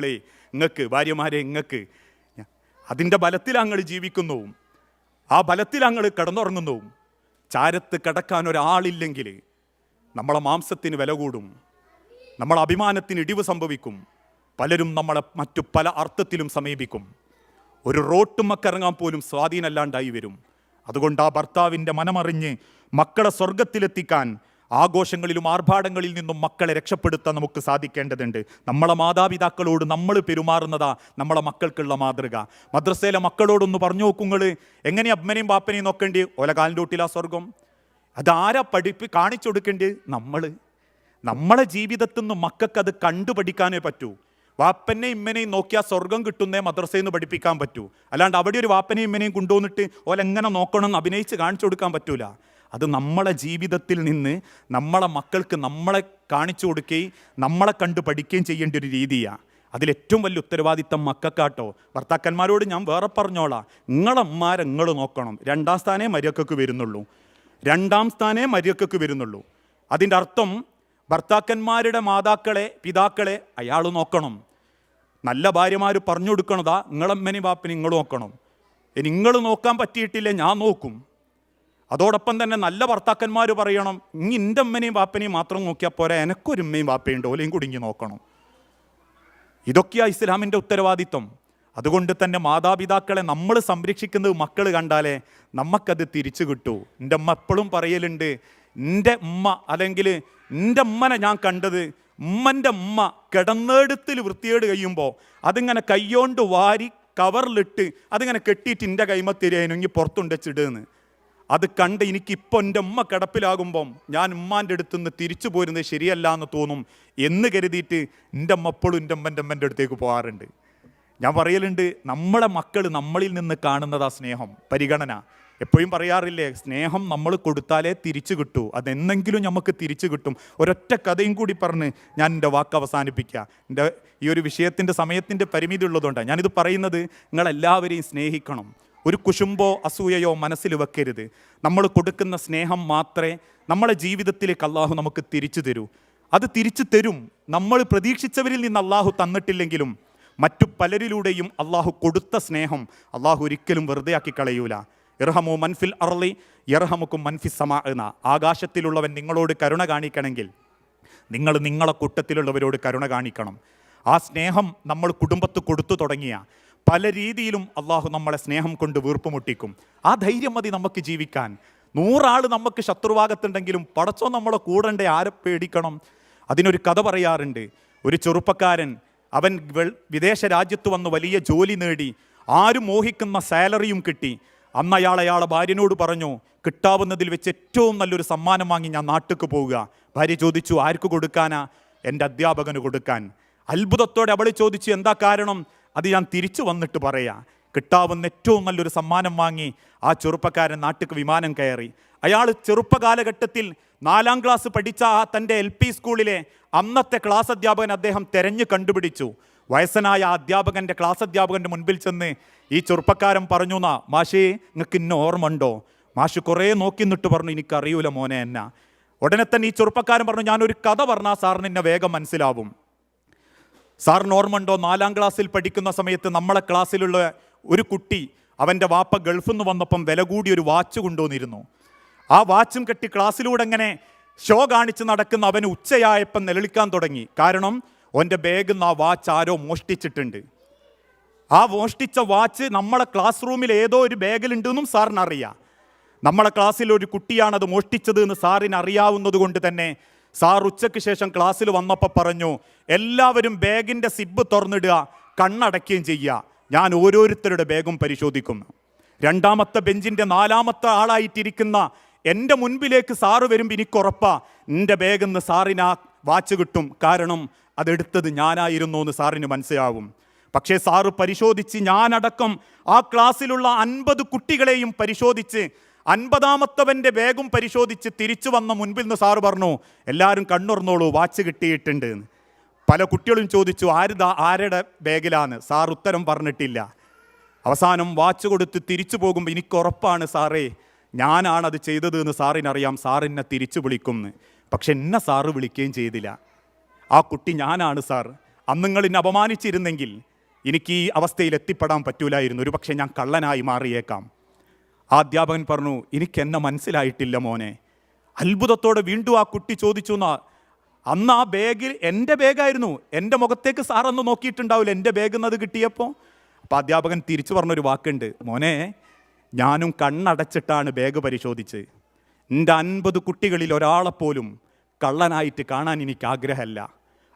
മക്കളെ ഇങ്ങക്ക് ഭാര്യമാരെ ഇങ്ങക്ക്. അതിന്റെ ബലത്തിൽ അങ്ങൾ ജീവിക്കുന്നു. ആ ബലത്തിൽ അങ്ങൾ കിടന്നുറങ്ങുന്നു. ചാരത്ത് കിടക്കാൻ ഒരാളില്ലെങ്കിൽ നമ്മളെ മാംസത്തിന് വില കൂടും. നമ്മളെ അഭിമാനത്തിന് ഇടിവ് സംഭവിക്കും. പലരും നമ്മളെ മറ്റു പല അർത്ഥത്തിലും സമീപിക്കും. ഒരു റോട്ടുമക്കിറങ്ങാൻ പോലും സ്വാധീനമല്ലാണ്ടായി വരും. അതുകൊണ്ട് ആ ഭർത്താവിന്റെ മനമറിഞ്ഞ് മക്കളെ സ്വർഗത്തിലെത്തിക്കാൻ ആഘോഷങ്ങളിലും ആർഭാടങ്ങളിൽ നിന്നും മക്കളെ രക്ഷപ്പെടുത്താൻ നമുക്ക് സാധിക്കേണ്ടതുണ്ട്. നമ്മളെ മാതാപിതാക്കളോട് നമ്മൾ പെരുമാറുന്നതാ നമ്മളെ മക്കൾക്കുള്ള മാതൃക. മദ്രസയിലെ മക്കളോടൊന്ന് പറഞ്ഞു നോക്കുങ്ങൾ എങ്ങനെ അമ്മനെയും പാപ്പനെയും നോക്കേണ്ടി? ഓല കാലിന്റെ സ്വർഗം അതാരാ പഠിപ്പ് കാണിച്ചു കൊടുക്കേണ്ടത് നമ്മൾ നമ്മളെ ജീവിതത്തിൽ നിന്ന് മക്കൾക്ക് അത് കണ്ടുപഠിക്കാനേ പറ്റൂ. വാപ്പനെ ഇമ്മനെയും നോക്കിയാൽ സ്വർഗം കിട്ടുന്നേ മദ്രസയിൽ നിന്ന് പഠിപ്പിക്കാൻ പറ്റൂ. അല്ലാണ്ട് അവിടെ ഒരു വാപ്പനെയും ഇമ്മനെയും കൊണ്ടുവന്നിട്ട് ഓലെങ്ങനെ നോക്കണം എന്ന് അഭിനയിച്ച് കാണിച്ചു കൊടുക്കാൻ പറ്റൂല. അത് നമ്മളെ ജീവിതത്തിൽ നിന്ന് നമ്മളെ മക്കൾക്ക് നമ്മളെ കാണിച്ചു കൊടുക്കുകയും നമ്മളെ കണ്ട് പഠിക്കുകയും ചെയ്യേണ്ട ഒരു രീതിയാണ് അതിലേറ്റവും വലിയ ഉത്തരവാദിത്തം മക്കൾക്കാട്ടോ. ഭർത്താക്കന്മാരോട് ഞാൻ വേറെ പറഞ്ഞോളാം. നിങ്ങളമ്മാരെ നിങ്ങൾ നോക്കണം. രണ്ടാം സ്ഥാനേ മര്യാദയ്ക്ക് വരുന്നുള്ളൂ. രണ്ടാം സ്ഥാനേ മര്യാദയ്ക്ക് വരുന്നുള്ളൂ. അതിന്റെ അർത്ഥം ഭർത്താക്കന്മാരുടെ മാതാക്കളെ പിതാക്കളെ അയാൾ നോക്കണം. നല്ല ഭാര്യമാർ പറഞ്ഞു കൊടുക്കണതാ. നിങ്ങളമ്മനി ബാപ്പിനി നിങ്ങൾ നോക്കണം. നിങ്ങൾ നോക്കാൻ പറ്റിയിട്ടില്ല? ഞാൻ നോക്കും. അതോടൊപ്പം തന്നെ നല്ല ഭർത്താക്കന്മാർ പറയണം ഇനി എന്റെ അമ്മനെയും ബാപ്പനെയും മാത്രം നോക്കിയാൽ പോരാ എനക്കൊരു ഉമ്മയും ബാപ്പയുണ്ട് ഓലെയും കുടുങ്ങി നോക്കണം. ഇതൊക്കെയാ ഇസ്ലാമിന്റെ ഉത്തരവാദിത്വം. അതുകൊണ്ട് തന്നെ മാതാപിതാക്കളെ നമ്മൾ സംരക്ഷിക്കുന്നത് മക്കൾ കണ്ടാലേ നമുക്കത് തിരിച്ചു കിട്ടൂ. എന്റെ അമ്മ എപ്പോഴും പറയലുണ്ട് എന്റെ ഉമ്മ അല്ലെങ്കിൽ എന്റെ ഉമ്മനെ ഞാൻ കണ്ടത് ഉമ്മന്റെ ഉമ്മ കിടന്നെടുത്തിൽ വൃത്തിയേട് കഴിയുമ്പോൾ അതിങ്ങനെ കയ്യോണ്ട് വാരി കവറിലിട്ട് അതിങ്ങനെ കെട്ടിയിട്ട് എന്റെ കൈമത്തിരേനു ഇനി പുറത്തുണ്ടച്ചിടുന്ന് അത് കണ്ട് എനിക്കിപ്പോൾ എന്റെ ഉമ്മ കിടപ്പിലാകുമ്പം ഞാൻ ഉമ്മാന്റെ അടുത്ത് നിന്ന് തിരിച്ചു പോരുന്നത് ശരിയല്ല എന്ന് തോന്നും എന്ന് കരുതിയിട്ട് എന്റെ അമ്മ എന്റെ അമ്മന്റെ അമ്മന്റെ അടുത്തേക്ക് പോകാറുണ്ട്. ഞാൻ പറയലുണ്ട് നമ്മളെ മക്കൾ നമ്മളിൽ നിന്ന് കാണുന്നതാ സ്നേഹം. പരിഗണന. എപ്പോഴും പറയാറില്ലേ സ്നേഹം നമ്മൾ കൊടുത്താലേ തിരിച്ചു കിട്ടൂ. അതെന്നെങ്കിലും നമുക്ക് തിരിച്ചു കിട്ടും. ഒരൊറ്റ കഥയും കൂടി പറഞ്ഞ് ഞാൻ എന്റെ വാക്ക് അവസാനിപ്പിക്കുക. എന്റെ ഈ ഒരു വിഷയത്തിന്റെ സമയത്തിന്റെ പരിമിതി ഉള്ളതുകൊണ്ടാണ് ഞാനിത് പറയുന്നത്. നിങ്ങളെല്ലാവരെയും സ്നേഹിക്കണം. ഒരു കുശുമ്പോ അസൂയയോ മനസ്സിൽ വെക്കരുത്. നമ്മൾ കൊടുക്കുന്ന സ്നേഹം മാത്രമേ നമ്മളെ ജീവിതത്തിലേക്ക് അള്ളാഹു നമുക്ക് തിരിച്ചു തരൂ. അത് തിരിച്ചു തരും. നമ്മൾ പ്രതീക്ഷിച്ചവരിൽ നിന്ന് അള്ളാഹു തന്നിട്ടില്ലെങ്കിലും മറ്റു പലരിലൂടെയും അള്ളാഹു കൊടുത്ത സ്നേഹം അള്ളാഹു ഒരിക്കലും വെറുതെ ആക്കി കളയൂല. ഇർഹമു മൻഫിൽ അർലി ഇർഹമുക്കും മൻഫി സമ എന്ന. ആകാശത്തിലുള്ളവൻ നിങ്ങളോട് കരുണ കാണിക്കണമെങ്കിൽ നിങ്ങൾ നിങ്ങളെ കൂട്ടത്തിലുള്ളവരോട് കരുണ കാണിക്കണം. ആ സ്നേഹം നമ്മൾ കുടുംബത്ത് കൊടുത്തു തുടങ്ങിയ. പല രീതിയിലും അള്ളാഹു നമ്മളെ സ്നേഹം കൊണ്ട് വീർപ്പുമുട്ടിക്കും. ആ ധൈര്യം മതി നമുക്ക് ജീവിക്കാൻ. നൂറാൾ നമുക്ക് ശത്രുവാകത്തുണ്ടെങ്കിലും പടച്ചോ നമ്മളെ കൂടണ്ടേ ആരെ പേടിക്കണം? അതിനൊരു കഥ പറയാറുണ്ട്. ഒരു ചെറുപ്പക്കാരൻ അവൻ വിദേശ രാജ്യത്ത് വന്ന് വലിയ ജോലി നേടി. ആരും മോഹിക്കുന്ന സാലറിയും കിട്ടി. അന്ന് അയാൾ അയാളെ ഭാര്യനോട് പറഞ്ഞു കിട്ടാവുന്നതിൽ വെച്ച് ഏറ്റവും നല്ലൊരു സമ്മാനം വാങ്ങി ഞാൻ നാട്ടിക്ക് പോവുക. ഭാര്യ ചോദിച്ചു ആർക്ക് കൊടുക്കാനാ? എന്റെ അധ്യാപകന് കൊടുക്കാൻ. അത്ഭുതത്തോടെ അവൾ ചോദിച്ചു എന്താ കാരണം? അത് ഞാൻ തിരിച്ചു വന്നിട്ട് പറയാ. കിട്ടാവുന്ന ഏറ്റവും നല്ലൊരു സമ്മാനം വാങ്ങി ആ ചെറുപ്പക്കാരൻ നാട്ടിക്ക് വിമാനം കയറി. അയാൾ ചെറുപ്പകാലഘട്ടത്തിൽ നാലാം ക്ലാസ് പഠിച്ച ആ തന്റെ എൽ പി സ്കൂളിലെ അന്നത്തെ ക്ലാസ് അധ്യാപകൻ അദ്ദേഹം തെരഞ്ഞു കണ്ടുപിടിച്ചു. വയസ്സനായ ആ അധ്യാപകന്റെ ക്ലാസ് അധ്യാപകന്റെ മുൻപിൽ ചെന്ന് ഈ ചെറുപ്പക്കാരൻ പറഞ്ഞു എന്നാ മാഷേ നിങ്ങൾക്ക് ഇന്ന ഓർമ്മ ഉണ്ടോ മാഷ് കുറേ നോക്കി നിന്നിട്ട് പറഞ്ഞു എനിക്കറിയൂല മോനെ എന്നാ. ഉടനെ തന്നെ ഈ ചെറുപ്പക്കാരൻ പറഞ്ഞു ഞാനൊരു കഥ പറഞ്ഞാൽ സാറിന് എന്നെ വേഗം മനസ്സിലാവും. സാറിന് ഓർമ്മയുണ്ടോ നാലാം ക്ലാസ്സിൽ പഠിക്കുന്ന സമയത്ത് നമ്മളെ ക്ലാസ്സിലുള്ള ഒരു കുട്ടി അവന്റെ വാപ്പ ഗൾഫിൽ നിന്ന് വന്നപ്പം വില കൂടി ഒരു വാച്ച് കൊണ്ടുവന്നിരുന്നു. ആ വാച്ചും കെട്ടി ക്ലാസ്സിലൂടെ അങ്ങനെ ഷോ കാണിച്ച് നടക്കുന്ന അവന് ഉച്ചയായപ്പം നിലവിളിക്കാൻ തുടങ്ങി. കാരണം ഓന്റെ ബാഗിൽ നിന്ന് ആ വാച്ച് ആരോ മോഷ്ടിച്ചിട്ടുണ്ട്. ആ മോഷ്ടിച്ച വാച്ച് നമ്മളെ ക്ലാസ് റൂമിൽ ഏതോ ഒരു ബാഗിലുണ്ടെന്നും സാറിന് അറിയാം നമ്മളെ ക്ലാസ്സിൽ ഒരു കുട്ടിയാണ് അത് മോഷ്ടിച്ചത് എന്ന് സാറിന് അറിയാവുന്നത് കൊണ്ട് തന്നെ സാർ ഉച്ചയ്ക്ക് ശേഷം ക്ലാസ്സിൽ വന്നപ്പോൾ പറഞ്ഞു എല്ലാവരും ബാഗിന്റെ സിബ് തുറന്നിടുക കണ്ണടയ്ക്കുകയും ചെയ്യുക. ഞാൻ ഓരോരുത്തരുടെ ബാഗും പരിശോധിക്കുന്നു. രണ്ടാമത്തെ ബെഞ്ചിന്റെ നാലാമത്തെ ആളായിട്ടിരിക്കുന്ന എന്റെ മുൻപിലേക്ക് സാറ് വരുമ്പോൾ എനിക്കുറപ്പാ എന്റെ ബാഗിൽ നിന്ന് സാറിന് ആ വാച്ച് കിട്ടും. കാരണം അതെടുത്തത് ഞാനായിരുന്നു എന്ന് സാറിന് മനസ്സിലാവും. പക്ഷേ സാറ് പരിശോധിച്ച് ഞാനടക്കം ആ ക്ലാസ്സിലുള്ള അൻപത് കുട്ടികളെയും പരിശോധിച്ച് അൻപതാമത്തവന്റെ വേഗം പരിശോധിച്ച് തിരിച്ചു വന്ന മുൻപിൽ നിന്ന് സാറ് പറഞ്ഞു എല്ലാവരും കണ്ണുറന്നോളൂ വാച്ച് കിട്ടിയിട്ടുണ്ട് പല കുട്ടികളും ചോദിച്ചു ആരുതാ ആരുടെ ബാഗിലാണ്? സാർ ഉത്തരം പറഞ്ഞിട്ടില്ല. അവസാനം വാച്ച് കൊടുത്ത് തിരിച്ചു പോകുമ്പോൾ എനിക്ക് ഉറപ്പാണ് സാറേ ഞാനാണ് അത് ചെയ്തത് എന്ന് സാറിനറിയാം സാറിനെ തിരിച്ചു വിളിക്കും എന്ന്. പക്ഷെ എന്നെ സാറ് വിളിക്കുകയും ചെയ്തില്ല. ആ കുട്ടി ഞാനാണ് സാർ. അന്ന് നിങ്ങൾ എന്നെ അപമാനിച്ചിരുന്നെങ്കിൽ എനിക്ക് ഈ അവസ്ഥയിൽ എത്തിപ്പെടാൻ പറ്റൂലായിരുന്നു. ഒരു പക്ഷേ ഞാൻ കള്ളനായി മാറിയേക്കാം. ആ അധ്യാപകൻ പറഞ്ഞു എനിക്ക് എന്നെ മനസ്സിലായിട്ടില്ല മോനെ. അത്ഭുതത്തോടെ വീണ്ടും ആ കുട്ടി ചോദിച്ചു എന്നാ അന്ന് ആ ബാഗിൽ എന്റെ ബാഗായിരുന്നു. എന്റെ മുഖത്തേക്ക് സാറൊന്ന് നോക്കിയിട്ടുണ്ടാവില്ല. എന്റെ ബാഗ് എന്നത് കിട്ടിയപ്പോൾ അപ്പോൾ അധ്യാപകൻ തിരിച്ചു പറഞ്ഞൊരു വാക്കുണ്ട് മോനെ ഞാനും കണ്ണടച്ചിട്ടാണ് ബാഗ് പരിശോധിച്ച് എന്റെ അൻപത് കുട്ടികളിൽ ഒരാളെപ്പോലും കള്ളനായിട്ട് കാണാൻ എനിക്ക് ആഗ്രഹമല്ല.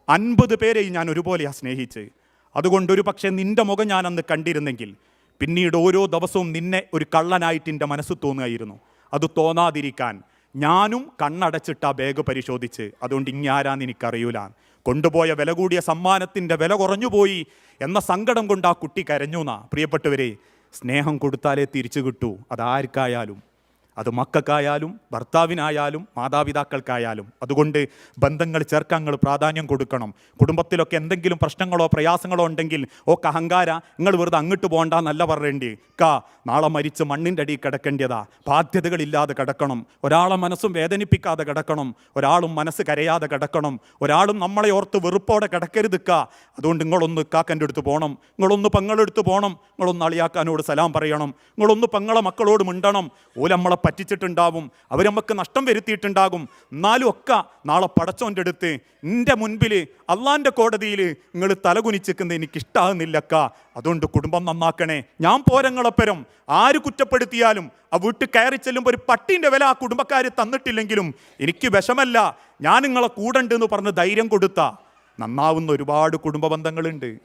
അൻപത് പേരെയും ഞാൻ ഒരുപോലെയാണ് സ്നേഹിച്ച് അതുകൊണ്ട് ഒരു പക്ഷേ നിന്റെ മുഖം ഞാനന്ന് കണ്ടിരുന്നെങ്കിൽ പിന്നീട് ഓരോ ദിവസവും നിന്നെ ഒരു കള്ളനായിട്ട് എന്റെ മനസ്സ് തോന്നുകയായിരുന്നു. അത് തോന്നാതിരിക്കാൻ ഞാനും കണ്ണടച്ചിട്ട് ആ ബാഗ് പരിശോധിച്ച് അതുകൊണ്ട് ഇങ്ങാരാന്ന് എനിക്കറിയൂല. കൊണ്ടുപോയ വില കൂടിയ സമ്മാനത്തിന്റെ വില കുറഞ്ഞുപോയി എന്ന സങ്കടം കൊണ്ട് ആ കുട്ടി കരഞ്ഞു എന്നാ പ്രിയപ്പെട്ടവരെ സ്നേഹം കൊടുത്താലേ തിരിച്ചു കിട്ടൂ. അതാർക്കായാലും. അത് മക്കൾക്കായാലും ഭർത്താവിനായാലും മാതാപിതാക്കൾക്കായാലും. അതുകൊണ്ട് ബന്ധങ്ങൾ ചേർക്കങ്ങൾ പ്രാധാന്യം കൊടുക്കണം. കുടുംബത്തിലൊക്കെ എന്തെങ്കിലും പ്രശ്നങ്ങളോ പ്രയാസങ്ങളോ ഉണ്ടെങ്കിൽ ഓ അഹങ്കാര നിങ്ങൾ വെറുതെ അങ്ങോട്ട് പോകണ്ട നല്ല പറയേണ്ടി. കാ നാളെ മരിച്ച് മണ്ണിന്റെ അടി കിടക്കേണ്ടതാ. ബാധ്യതകളില്ലാതെ കിടക്കണം. ഒരാളെ മനസ്സും വേദനിപ്പിക്കാതെ കിടക്കണം. ഒരാളും മനസ്സ് കരയാതെ കിടക്കണം. ഒരാളും നമ്മളെ ഓർത്ത് വെറുപ്പോടെ കിടക്കരുത് കാ. അതുകൊണ്ട് നിങ്ങളൊന്ന് കാക്കന്റെ അടുത്ത് പോകണം നിങ്ങളൊന്ന് പങ്ങളെടുത്ത് പോകണം നിങ്ങളൊന്ന് അളിയാക്കാനോട് സലാം പറയണം. നിങ്ങളൊന്ന് പങ്ങളെ മക്കളോട് മിണ്ടണം. ഓല നമ്മളെ പറ്റിച്ചിട്ടുണ്ടാവും. അവർ നമുക്ക് നഷ്ടം വരുത്തിയിട്ടുണ്ടാകും. എന്നാലും ഒക്കെ നാളെ പടച്ചോന്റെ അടുത്ത് എന്റെ മുൻപിൽ അള്ളാന്റെ കോടതിയിൽ നിങ്ങൾ തലകുനിച്ചിരിക്കുന്നത് എനിക്ക് ഇഷ്ടമാകുന്നില്ലക്ക അതുകൊണ്ട് കുടുംബം നന്നാക്കണേ. ഞാൻ പോരങ്ങളപ്പരം ആര് കുറ്റപ്പെടുത്തിയാലും ആ വീട്ടിൽ കയറി ചെല്ലുമ്പോൾ ഒരു പട്ടീന്റെ വില ആ കുടുംബക്കാർ തന്നിട്ടില്ലെങ്കിലും എനിക്ക് വിഷമല്ല. ഞാൻ നിങ്ങളെ കൂടണ്ട് എന്ന് പറഞ്ഞ് ധൈര്യം കൊടുത്ത. നന്നാവുന്ന ഒരുപാട് കുടുംബ ബന്ധങ്ങളുണ്ട്.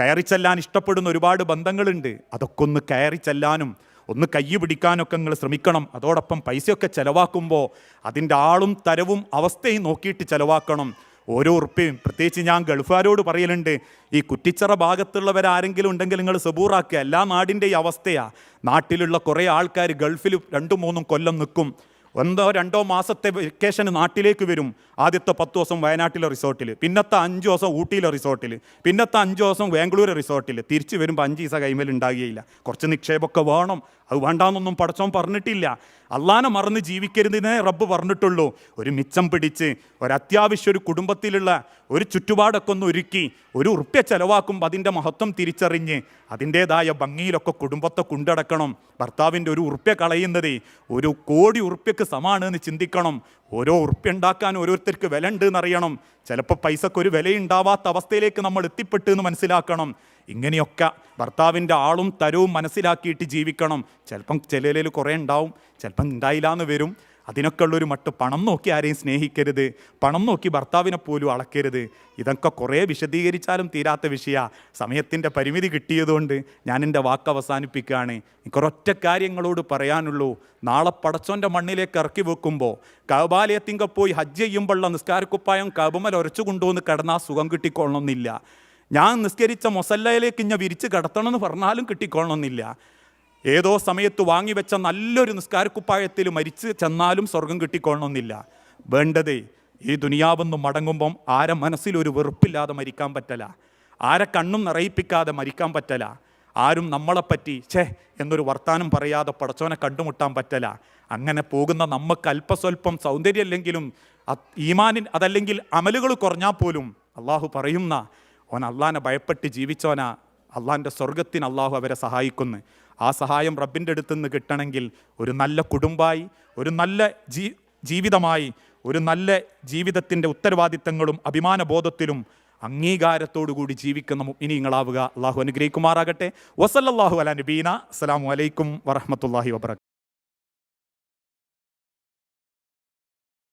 കയറി ചെല്ലാൻ ഇഷ്ടപ്പെടുന്ന ഒരുപാട് ബന്ധങ്ങളുണ്ട്. അതൊക്കെ ഒന്ന് കയറി ചെല്ലാനും ഒന്ന് കൈ പിടിക്കാനൊക്കെ നിങ്ങൾ ശ്രമിക്കണം. അതോടൊപ്പം പൈസയൊക്കെ ചിലവാക്കുമ്പോൾ അതിന്റെ ആളും തരവും അവസ്ഥയും നോക്കിയിട്ട് ചിലവാക്കണം. ഓരോ ഉറുപ്പയും. പ്രത്യേകിച്ച് ഞാൻ ഗൾഫുകാരോട് പറയലുണ്ട് ഈ കുറ്റിച്ചറ ഭാഗത്തുള്ളവരാരെങ്കിലും ഉണ്ടെങ്കിൽ നിങ്ങൾ സബൂറാക്കുക. എല്ലാ ഈ അവസ്ഥയാണ് നാട്ടിലുള്ള കുറേ ആൾക്കാർ ഗൾഫിൽ രണ്ടും മൂന്നും കൊല്ലം നിൽക്കും ഒന്നോ രണ്ടോ മാസത്തെ വെക്കേഷന് നാട്ടിലേക്ക് വരും. ആദ്യത്തെ പത്ത് ദിവസം വയനാട്ടിലെ റിസോർട്ടിൽ പിന്നത്തെ അഞ്ച് ദിവസം ഊട്ടിയിലെ റിസോർട്ടിൽ പിന്നത്തെ അഞ്ച് ദിവസം ബാംഗ്ലൂർ റിസോർട്ടിൽ തിരിച്ച് വരുമ്പോൾ അഞ്ച് ദിവസം കൈമേൽ ഉണ്ടാകുകയില്ല കുറച്ച് നിക്ഷേപമൊക്കെ വേണം. അത് വേണ്ടാന്നൊന്നും പടച്ചോൻ പറഞ്ഞിട്ടില്ല. അള്ളാനെ മറന്ന് ജീവിക്കരുതിനെ റബ്ബ് പറഞ്ഞിട്ടുള്ളൂ. ഒരു മിച്ചം പിടിച്ച് ഒരത്യാവശ്യം ഒരു കുടുംബത്തിലുള്ള ഒരു ചുറ്റുപാടൊക്കെ ഒന്ന് ഒരുക്കി ഒരു ഉറുപ്പ്യ ചെലവാക്കുമ്പോൾ അതിന്റെ മഹത്വം തിരിച്ചറിഞ്ഞ് അതിന്റേതായ ഭംഗിയിലൊക്കെ കുടുംബത്തെ കൊണ്ടടക്കണം. ഭർത്താവിന്റെ ഒരു ഉറുപ്പ്യ കളയുന്നത് ഒരു കോടി ഉറുപ്പ്യക്ക് സമാണ് എന്ന് ചിന്തിക്കണം. ഓരോ ഉറപ്പുണ്ടാക്കാൻ ഓരോരുത്തർക്ക് വില ഉണ്ട് ചിലപ്പോൾ പൈസക്ക് ഒരു വിലയുണ്ടാവാത്ത അവസ്ഥയിലേക്ക് നമ്മൾ എത്തിപ്പെട്ടു എന്ന് മനസ്സിലാക്കണം. ഇങ്ങനെയൊക്കെ ഭർത്താവിന്റെ ആളും തരവും മനസ്സിലാക്കിയിട്ട് ജീവിക്കണം. ചിലപ്പം ചിലയിൽ കുറേ ഉണ്ടാവും ചിലപ്പം ഉണ്ടായില്ല എന്ന് വരും. അതിനൊക്കെ ഉള്ളൊരു മട്ട് പണം നോക്കി ആരെയും സ്നേഹിക്കരുത് പണം നോക്കി ഭർത്താവിനെ പോലും അളക്കരുത്. ഇതൊക്കെ കുറേ വിശദീകരിച്ചാലും തീരാത്ത വിഷയ. സമയത്തിന്റെ പരിമിതി കിട്ടിയതുകൊണ്ട് ഞാൻ എന്റെ വാക്ക് അവസാനിപ്പിക്കുകയാണ്. കുറൊറ്റ കാര്യങ്ങളോട് പറയാനുള്ളൂ. നാളെ പടച്ചോന്റെ മണ്ണിലേക്ക് ഇറക്കി വെക്കുമ്പോൾ കബാലയത്തിങ്ക പോയി ഹജ്ജ് ചെയ്യുമ്പോഴുള്ള നിസ്കാരക്കുപ്പായം കബമൽ ഉരച്ചു കൊണ്ടുവന്ന് കിടന്നാൽ സുഖം കിട്ടിക്കൊള്ളണമെന്നില്ല. ഞാൻ നിസ്കരിച്ച മൊസല്ലയിലേക്ക് ഇഞ്ഞ വിരിച്ച് കിടത്തണമെന്ന് പറഞ്ഞാലും കിട്ടിക്കൊള്ളണമെന്നില്ല. ഏതോ സമയത്ത് വാങ്ങിവെച്ച നല്ലൊരു നിസ്കാരക്കുപ്പായത്തിൽ മരിച്ച് ചെന്നാലും സ്വർഗം കിട്ടിക്കൊള്ളണമെന്നില്ല. വേണ്ടതേ ഈ ദുനിയാവെന്ന് മടങ്ങുമ്പം ആരെ മനസ്സിലൊരു വെറുപ്പില്ലാതെ മരിക്കാൻ പറ്റല. ആരെ കണ്ണും നിറയിപ്പിക്കാതെ മരിക്കാൻ പറ്റല. ആരും നമ്മളെപ്പറ്റി ഛേ എന്നൊരു വർത്താനം പറയാതെ പടച്ചോനെ കണ്ടുമുട്ടാൻ പറ്റല. അങ്ങനെ പോകുന്ന നമുക്ക് അല്പസ്വല്പം സൗന്ദര്യമല്ലെങ്കിലും ഈമാനിൻ അതല്ലെങ്കിൽ അമലുകൾ കുറഞ്ഞാൽ പോലും അള്ളാഹു പറയുന്ന ഓൻ അള്ളാനെ ഭയപ്പെട്ട് ജീവിച്ചോനാ അള്ളാന്റെ സ്വർഗത്തിന് അള്ളാഹു അവരെ സഹായിക്കുന്നു. ആ സഹായം റബ്ബിന്റെ അടുത്ത് നിന്ന് കിട്ടണമെങ്കിൽ ഒരു നല്ല കുടുംബമായി ഒരു നല്ല ജീ ജീവിതമായി ഒരു നല്ല ജീവിതത്തിന്റെ ഉത്തരവാദിത്തങ്ങളും അഭിമാനബോധത്തിലും അംഗീകാരത്തോടു കൂടി ജീവിക്കുന്ന മുഅ്മിനീങ്ങളാവുക അള്ളാഹു അനുഗ്രഹിക്കുമാറാകട്ടെ. വസല്ലല്ലാഹു അല നബീന. അസ്സാം വലൈക്കും വറഹ്മത്തുള്ളാഹി വബറകാതുഹു